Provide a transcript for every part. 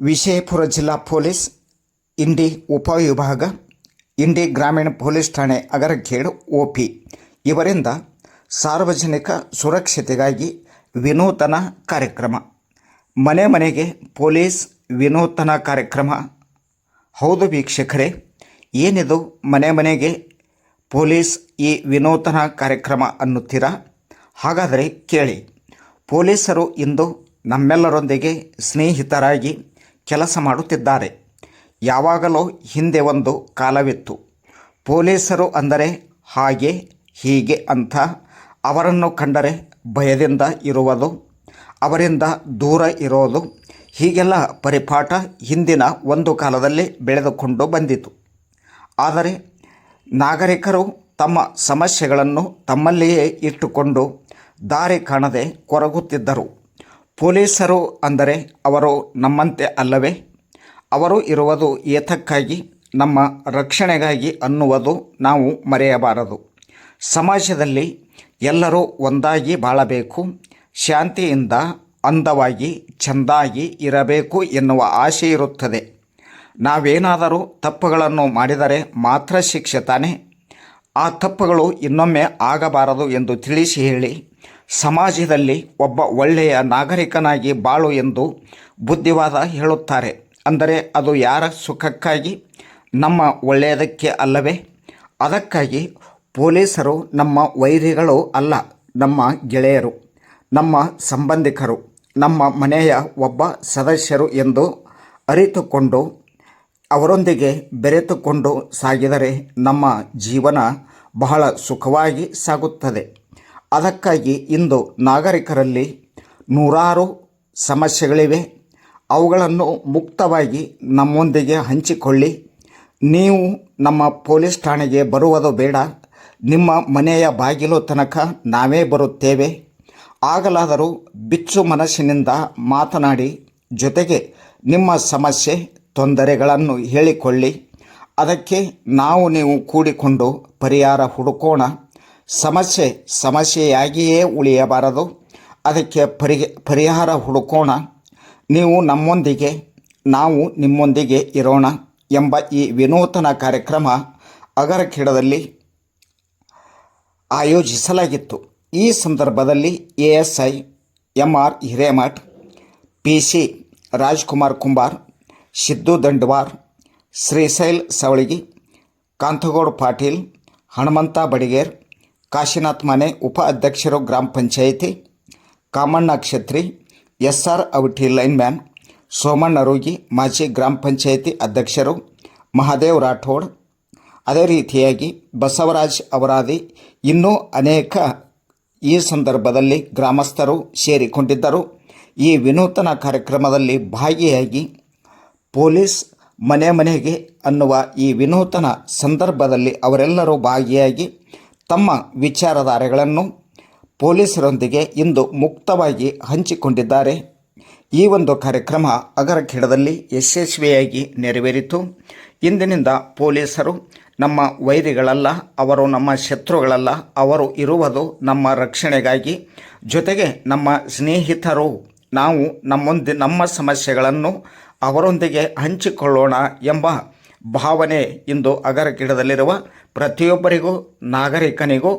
ವಿಜಯಪುರ ಜಿಲ್ಲಾ ಪೊಲೀಸ್, ಇಂಡಿ ಉಪವಿಭಾಗ, ಇಂಡಿ ಗ್ರಾಮೀಣ ಪೊಲೀಸ್ ಠಾಣೆ ಅಗರಖೇಡ್ ಓಪಿ. ಇವರಿಂದ ಸಾರ್ವಜನಿಕ ಸುರಕ್ಷತೆಗಾಗಿ ವಿನೂತನ ಕಾರ್ಯಕ್ರಮ. ಮನೆ ಮನೆಗೆ ಪೊಲೀಸ್ ವಿನೂತನ ಕಾರ್ಯಕ್ರಮ. ಹೌದು ವೀಕ್ಷಕರೇ, ಏನಿದು ಮನೆ ಮನೆಗೆ ಪೊಲೀಸ್ ಈ ವಿನೂತನ ಕಾರ್ಯಕ್ರಮ ಅನ್ನುತ್ತೀರಾ? ಹಾಗಾದರೆ ಕೇಳಿ. ಪೊಲೀಸರು ಇಂದು ನಮ್ಮೆಲ್ಲರೊಂದಿಗೆ ಸ್ನೇಹಿತರಾಗಿ ಕೆಲಸ ಮಾಡುತ್ತಿದ್ದಾರೆ. ಯಾವಾಗಲೂ ಹಿಂದೆ ಒಂದು ಕಾಲವಿತ್ತು. ಪೊಲೀಸರು ಅಂದರೆ ಹಾಗೆ, ಹೀಗೆ ಅಂತ ಅವರನ್ನು ಕಂಡರೆ ಭಯದಿಂದ ಇರುವುದು, ಅವರಿಂದ ದೂರ ಇರೋದು ಹೀಗೆಲ್ಲ ಪರಿಪಾಠ ಹಿಂದಿನ ಒಂದು ಕಾಲದಲ್ಲಿ ಬೆಳೆದುಕೊಂಡು ಬಂದಿತು. ಆದರೆ ನಾಗರಿಕರು ತಮ್ಮ ಸಮಸ್ಯೆಗಳನ್ನು ತಮ್ಮಲ್ಲಿಯೇ ಇಟ್ಟುಕೊಂಡು ದಾರಿ ಕಾಣದೆ ಕೊರಗುತ್ತಿದ್ದರು. ಪೊಲೀಸರು ಅಂದರೆ ಅವರು ನಮ್ಮಂತೆ ಅಲ್ಲವೇ? ಅವರು ಇರುವುದು ಏತಕ್ಕಾಗಿ? ನಮ್ಮ ರಕ್ಷಣೆಗಾಗಿ ಅನ್ನುವುದು ನಾವು ಮರೆಯಬಾರದು. ಸಮಾಜದಲ್ಲಿ ಎಲ್ಲರೂ ಒಂದಾಗಿ ಬಾಳಬೇಕು, ಶಾಂತಿಯಿಂದ ಅಂದವಾಗಿ ಚೆಂದಾಗಿ ಇರಬೇಕು ಎನ್ನುವ ಆಸೆ ಇರುತ್ತದೆ. ನಾವೇನಾದರೂ ತಪ್ಪುಗಳನ್ನು ಮಾಡಿದರೆ ಮಾತ್ರ ಶಿಕ್ಷೆ ತಾನೆ? ಆ ತಪ್ಪುಗಳು ಇನ್ನೊಮ್ಮೆ ಆಗಬಾರದು ಎಂದು ತಿಳಿಸಿ ಹೇಳಿ. ಸಮಾಜದಲ್ಲಿ ಒಬ್ಬ ಒಳ್ಳೆಯ ನಾಗರಿಕನಾಗಿ ಬಾಳು ಎಂದು ಬುದ್ಧಿವಾದ ಹೇಳುತ್ತಾರೆ. ಅಂದರೆ ಅದು ಯಾರ ಸುಖಕ್ಕಾಗಿ? ನಮ್ಮ ಒಳ್ಳೆಯದಕ್ಕೆ ಅಲ್ಲವೇ? ಅದಕ್ಕಾಗಿ ಪೊಲೀಸರು ನಮ್ಮ ವೈರಿಗಳು ಅಲ್ಲ, ನಮ್ಮ ಗೆಳೆಯರು, ನಮ್ಮ ಸಂಬಂಧಿಕರು, ನಮ್ಮ ಮನೆಯ ಒಬ್ಬ ಸದಸ್ಯರು ಎಂದು ಅರಿತುಕೊಂಡು, ಅವರೊಂದಿಗೆ ಬೆರೆತುಕೊಂಡು ಸಾಗಿದರೆ ನಮ್ಮ ಜೀವನ ಬಹಳ ಸುಖವಾಗಿ ಸಾಗುತ್ತದೆ. ಅದಕ್ಕಾಗಿ ಇಂದು ನಾಗರಿಕರಲ್ಲಿ ನೂರಾರು ಸಮಸ್ಯೆಗಳಿವೆ. ಅವುಗಳನ್ನು ಮುಕ್ತವಾಗಿ ನಮ್ಮೊಂದಿಗೆ ಹಂಚಿಕೊಳ್ಳಿ. ನೀವು ನಮ್ಮ ಪೊಲೀಸ್ ಠಾಣೆಗೆ ಬರುವುದು ಬೇಡ. ನಿಮ್ಮ ಮನೆಯ ಬಾಗಿಲು ತನಕ ನಾವೇ ಬರುತ್ತೇವೆ. ಆಗಲಾದರೂ ಬಿಚ್ಚು ಮನಸ್ಸಿನಿಂದ ಮಾತನಾಡಿ, ಜೊತೆಗೆ ನಿಮ್ಮ ಸಮಸ್ಯೆ, ತೊಂದರೆಗಳನ್ನು ಹೇಳಿಕೊಳ್ಳಿ. ಅದಕ್ಕೆ ನಾವು ನೀವು ಕೂಡಿಕೊಂಡು ಪರಿಹಾರ ಹುಡುಕೋಣ. ಸಮಸ್ಯೆ, ಸಮಸ್ಯೆಯಾಗಿಯೇ ಉಳಿಯಬಾರದು. ಅದಕ್ಕೆ ಪರಿ ಪರಿಹಾರ ಹುಡುಕೋಣ. ನೀವು ನಮ್ಮೊಂದಿಗೆ, ನಾವು ನಿಮ್ಮೊಂದಿಗೆ ಇರೋಣ ಎಂಬ ಈ ವಿನೂತನ ಕಾರ್ಯಕ್ರಮ ಅಗರಖೇಡದಲ್ಲಿ ಆಯೋಜಿಸಲಾಗಿತ್ತು. ಈ ಸಂದರ್ಭದಲ್ಲಿ A S I M R Hiremath P C Rajkumar Kumbar, Siddu Dandavar, Shrishail Savaligi, Kantagouda Patil, Hanumanta Badiger Kashinath Mane ಉಪ ಅಧ್ಯಕ್ಷರು ಗ್ರಾಮ panchayat, Kamanna Kshatri S R Avati lineman Somanna Rogi, ಮಾಜಿ ಗ್ರಾಮ ಪಂಚಾಯಿತಿ ಅಧ್ಯಕ್ಷರು ಮಹಾದೇವ್ ರಾಠೋಡ್. ಅದೇ ರೀತಿಯಾಗಿ ಬಸವರಾಜ್ ಅವರಾದಿ ಇನ್ನೂ ಅನೇಕ ಈ ಸಂದರ್ಭದಲ್ಲಿ ಗ್ರಾಮಸ್ಥರು ಸೇರಿಕೊಂಡಿದ್ದರು. ಈ ವಿನೂತನ ಕಾರ್ಯಕ್ರಮದಲ್ಲಿ ಭಾಗಿಯಾಗಿ ಪೊಲೀಸ್ ಮನೆ ಮನೆಗೆ ಅನ್ನುವ ಈ ವಿನೂತನ ಸಂದರ್ಭದಲ್ಲಿ ಅವರೆಲ್ಲರೂ ಭಾಗಿಯಾಗಿ ತಮ್ಮ ವಿಚಾರಧಾರೆಗಳನ್ನು ಪೊಲೀಸರೊಂದಿಗೆ ಇಂದು ಮುಕ್ತವಾಗಿ ಹಂಚಿಕೊಂಡಿದ್ದಾರೆ. ಈ ಒಂದು ಕಾರ್ಯಕ್ರಮ ಅಗರಖೇಡದಲ್ಲಿ ಯಶಸ್ವಿಯಾಗಿ ನೆರವೇರಿತು. ಇಂದಿನಿಂದ ಪೊಲೀಸರು ನಮ್ಮ ವೈರಿಗಳಲ್ಲ, ಅವರು ನಮ್ಮ ಶತ್ರುಗಳಲ್ಲ, ಅವರು ಇರುವುದು ನಮ್ಮ ರಕ್ಷಣೆಗಾಗಿ. ಜೊತೆಗೆ ನಮ್ಮ ಸ್ನೇಹಿತರು, ನಾವು ನಮ್ಮೊಂದಿ, ನಮ್ಮ ಸಮಸ್ಯೆಗಳನ್ನು ಅವರೊಂದಿಗೆ ಹಂಚಿಕೊಳ್ಳೋಣ ಎಂಬ ಭಾವನೆ ಇಂದು ಅಗರಖೇಡದಲ್ಲಿರುವ ಪ್ರತಿಯೊಬ್ಬರಿಗೂ, ನಾಗರಿಕನಿಗೂ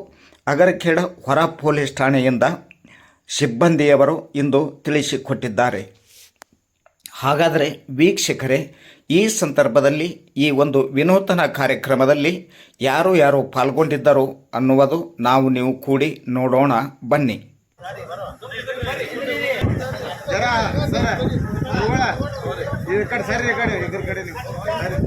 ಅಗರಖೇಡ ಹೊರ ಪೊಲೀಸ್ ಠಾಣೆಯಿಂದ ಸಿಬ್ಬಂದಿಯವರು ಇಂದು ತಿಳಿಸಿಕೊಟ್ಟಿದ್ದಾರೆ. ಹಾಗಾದರೆ ವೀಕ್ಷಕರೇ, ಈ ಸಂದರ್ಭದಲ್ಲಿ, ಈ ಒಂದು ವಿನೂತನ ಕಾರ್ಯಕ್ರಮದಲ್ಲಿ ಯಾರು ಯಾರು ಪಾಲ್ಗೊಂಡಿದ್ದರು ಅನ್ನುವುದು ನಾವು ನೀವು ಕೂಡಿ ನೋಡೋಣ. ಬನ್ನಿ ಗುರುಗಳ ಈ ಕಡೆ ಸರಿ ಈ ಕಡೆ ಇದ್ರ ಕಡೆ ನೀವು ಸರಿ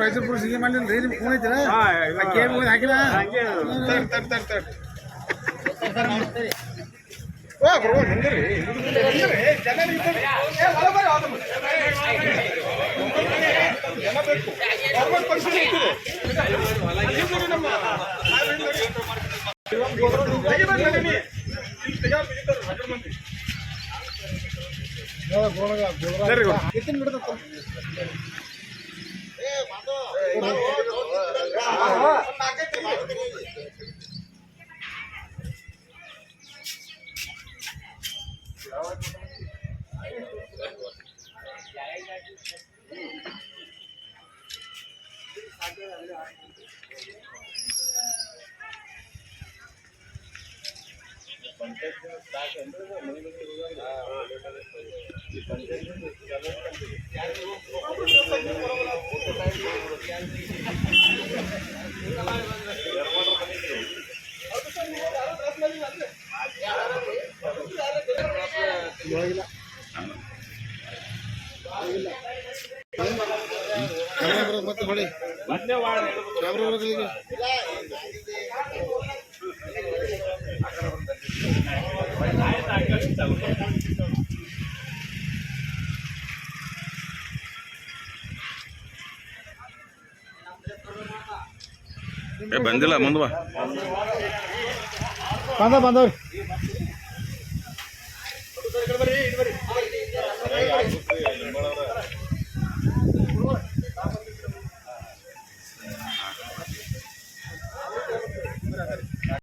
ಮೈಸೂರು ಪೊಲೀಸ್ ಹೀಗೆ ಮಾಡಲಿಲ್ಲ ರೀ ನಿಮ್ಗೆ ಫೋನ್ ಹಾಕಿಲ್ಲ ತರ್ ತರ್ ತರ್ ತರ್ ಓ ಬ್ರೋ ನಿಂದ್ರಿ ಜನ. ಜನ ಪರಿಸ್ಥಿತಿ ಐತಿದೆ ಸರಿ ಮತ್ತೆ ಹೊಳಿ ಕ್ಯಾಮ್ರಾ ಬರೋದಿಲ್ಲ ఏ బందిలా ముందు బా పందా పందా